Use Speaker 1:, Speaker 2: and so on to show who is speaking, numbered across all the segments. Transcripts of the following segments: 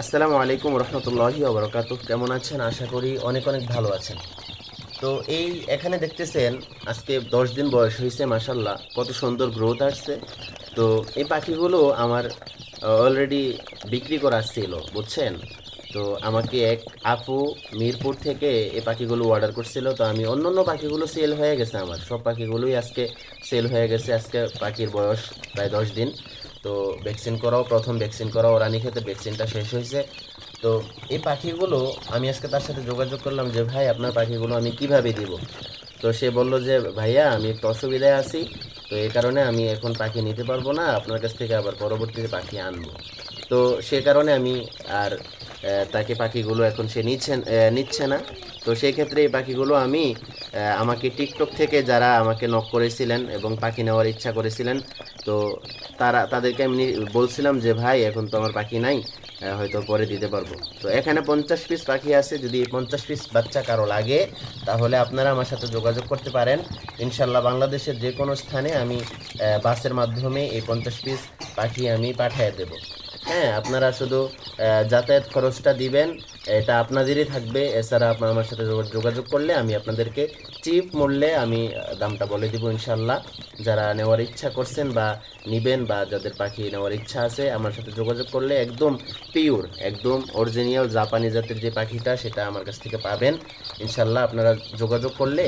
Speaker 1: আসসালামু আলাইকুম রহমতুল্লাহি ওবরকাত কেমন আছেন? আশা করি অনেক অনেক ভালো আছেন। তো এই এখানে দেখতেছেন, আজকে দশ দিন বয়স হয়েছে মাসাল্লাহ কত সুন্দর গ্রোথ আসছে। তো এই পাখিগুলো আমার অলরেডি বিক্রি করা ছিল, বুঝছেন? তো আমাকে এক আপু মিরপুর থেকে এই পাখিগুলো অর্ডার করছিল। তো আমি অন্য অন্য পাখিগুলো সেল হয়ে গেছে আমার। সব পাখিগুলোই আজকে সেল হয়ে গেছে। আজকে পাখির বয়স প্রায় দশ দিন। তো ভ্যাকসিন করাও, প্রথম ভ্যাকসিন করাও রানী খেতে ভ্যাকসিনটা শেষ হয়েছে। তো এই পাখিগুলো, আমি আজকে তার সাথে যোগাযোগ করলাম যে, ভাই, আপনার পাখিগুলো আমি কীভাবে দিব? তো সে বলল যে, ভাইয়া, আমি একটু অসুবিধায় আছি, তো এই কারণে আমি এখন পাখি নিতে পারব না, আপনার কাছ থেকে আবার পরবর্তীতে পাখি আনব। তো সে কারণে আমি আর তাকে পাখিগুলো এখন সে নিচ্ছে নিচ্ছে না। তো সেই ক্ষেত্রে এই পাখিগুলো আমি আমাকে টিকটক থেকে যারা আমাকে নক করেছিলেন এবং পাখি নেওয়ার ইচ্ছা করেছিলেন, তো তারা তাদেরকে আমি বলছিলাম যে, ভাই, এখন তো আমার পাখি নাই হয়তো পরে দিতে পারব। তো এখানে পঞ্চাশ পিস পাখি আছে, যদি পঞ্চাশ পিস বাচ্চা কারও লাগে, তাহলে আপনারা আমার সাথে যোগাযোগ করতে পারেন। ইনশাল্লাহ বাংলাদেশের যে কোনো স্থানে আমি বাসের মাধ্যমে এই পঞ্চাশ পিস পাখি আমি পাঠিয়ে দেবো। হ্যাঁ আপনারা শুধু যাতায়াত খরচটা দিবেন, এটা আপনাদেরই থাকবে। এছাড়া আপনার আমার সাথে যোগাযোগ করলে আমি আপনাদেরকে চিপ মূল্যে আমি দামটা বলে দিব ইনশাল্লাহ। যারা নেওয়ার ইচ্ছা করছেন বা নিবেন বা যাদের পাখি নেওয়ার ইচ্ছা আছে, আমার সাথে যোগাযোগ করলে একদম পিওর একদম অরিজিনাল জাপানি জাতের যে পাখিটা, সেটা আমার কাছ থেকে পাবেন। ইনশাল্লাহ আপনারা যোগাযোগ করলে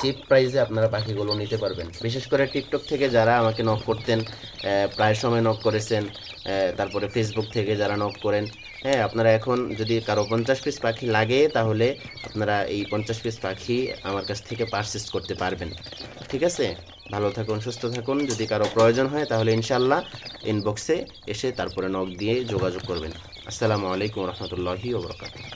Speaker 1: চিপ প্রাইসে আপনারা পাখিগুলো নিতে পারবেন। বিশেষ করে টিকটক থেকে যারা আমাকে নক করতেন প্রায় সময় নক করেছেন তারপরে ফেসবুক থেকে যারা নক করেন হ্যাঁ আপনারা এখন যদি কারও পঞ্চাশ পিস পাখি লাগে, তাহলে আপনারা এই পঞ্চাশ পিস পাখি আমার কাছ থেকে পারচেস করতে পারবেন। ঠিক আছে? ভালো থাকুন, সুস্থ থাকুন। যদি কারও প্রয়োজন হয়, তাহলে ইনশাল্লাহ ইনবক্সে এসে তারপরে নখ দিয়ে যোগাযোগ করবেন। আসসালামু আলাইকুম রহমতুল্লাহি ওবরকাত